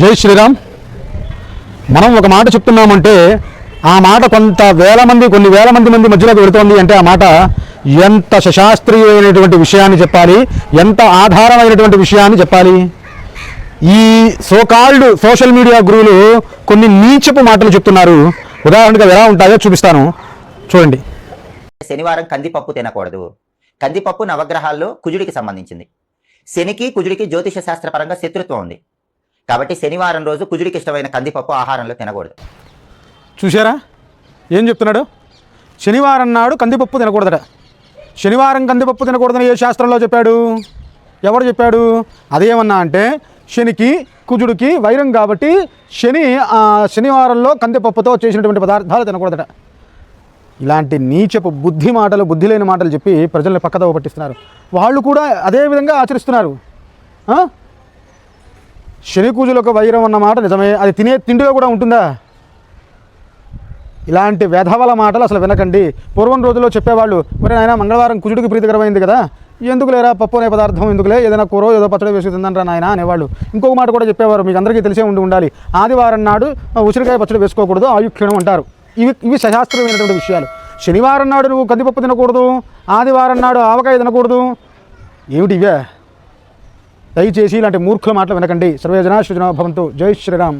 జై శ్రీరామ్. మనం ఒక మాట చెప్తున్నామంటే ఆ మాట కొంత వేల మంది కొన్ని వేల మంది మంది మధ్యలోకి వెళుతోంది అంటే ఆ మాట ఎంత శశాస్త్రీయమైనటువంటి విషయాన్ని చెప్పాలి ఎంత ఆధారమైనటువంటి విషయాన్ని చెప్పాలి? ఈ సోకాల్డ్ సోషల్ మీడియా గురువులు కొన్ని నీచపు మాటలు చెప్తున్నారు. ఉదాహరణగా ఎలా ఉంటాయో చూపిస్తాను. చూడండి. శనివారం కందిపప్పు తినకూడదు. కందిపప్పు నవగ్రహాల్లో కుజుడికి సంబంధించింది. శనికి కుజుడికి జ్యోతిష శాస్త్రపరంగా శత్రుత్వం ఉంది. కాబట్టి శనివారం రోజు కుజుడికి ఇష్టమైన కందిపప్పు ఆహారంలో తినకూడదు. చూశారా? ఏం చెప్తున్నాడు? శనివారం నాడు కందిపప్పు తినకూడదట. శనివారం కందిపప్పు తినకూడదని ఏ శాస్త్రంలో చెప్పాడు? ఎవరు చెప్పాడు? అదేమన్నా అంటే శనికి కుజుడికి వైరం కాబట్టి శని శనివారంలో కందిపప్పుతో చేసినటువంటి పదార్థాలు తినకూడదట. ఇలాంటి నీచపు బుద్ధి మాటలు బుద్ధి లేని మాటలు చెప్పి ప్రజల్ని పక్కదోవ పట్టిస్తున్నారు. వాళ్ళు కూడా అదే విధంగా ఆచరిస్తున్నారు. ఆ? శని వైరం అన్నమాట నిజమే. అది తినే తిండిలో కూడా ఉంటుందా? ఇలాంటి వెధవల మాటలు అసలు వినకండి. పూర్వం రోజుల్లో చెప్పేవాళ్ళు మరి నాయన మంగళవారం కుజుడికి ప్రీతికరమైంది కదా. ఎందుకు లేరా పప్పు అనే పదార్థం ఎందుకులే? ఏదైనా కూర ఏదో పచ్చడి వేసి తిందంటారా నాయన అనేవాళ్ళు. ఇంకొక మాట కూడా చెప్పేవారు మీకు అందరికీ తెలిసే ఉండి ఉండాలి. ఆదివారం నాడు ఉసిరికాయ పచ్చడి వేసుకోకూడదు ఆయుక్షణం అంటారు. ఇవి ఇవి సశాస్త్రమైనటువంటి విషయాలు. శనివారం నాడు నువ్వు కందిపప్పు తినకూడదు ఆదివారం నాడు ఆవకాయ తినకూడదు. ఏమిటి ఇవే? దయచేసి ఇలాంటి మూర్ఖుల మాటలు వినకండి. సర్వేజనా సృజన భవంతు. జై శ్రీరామ్.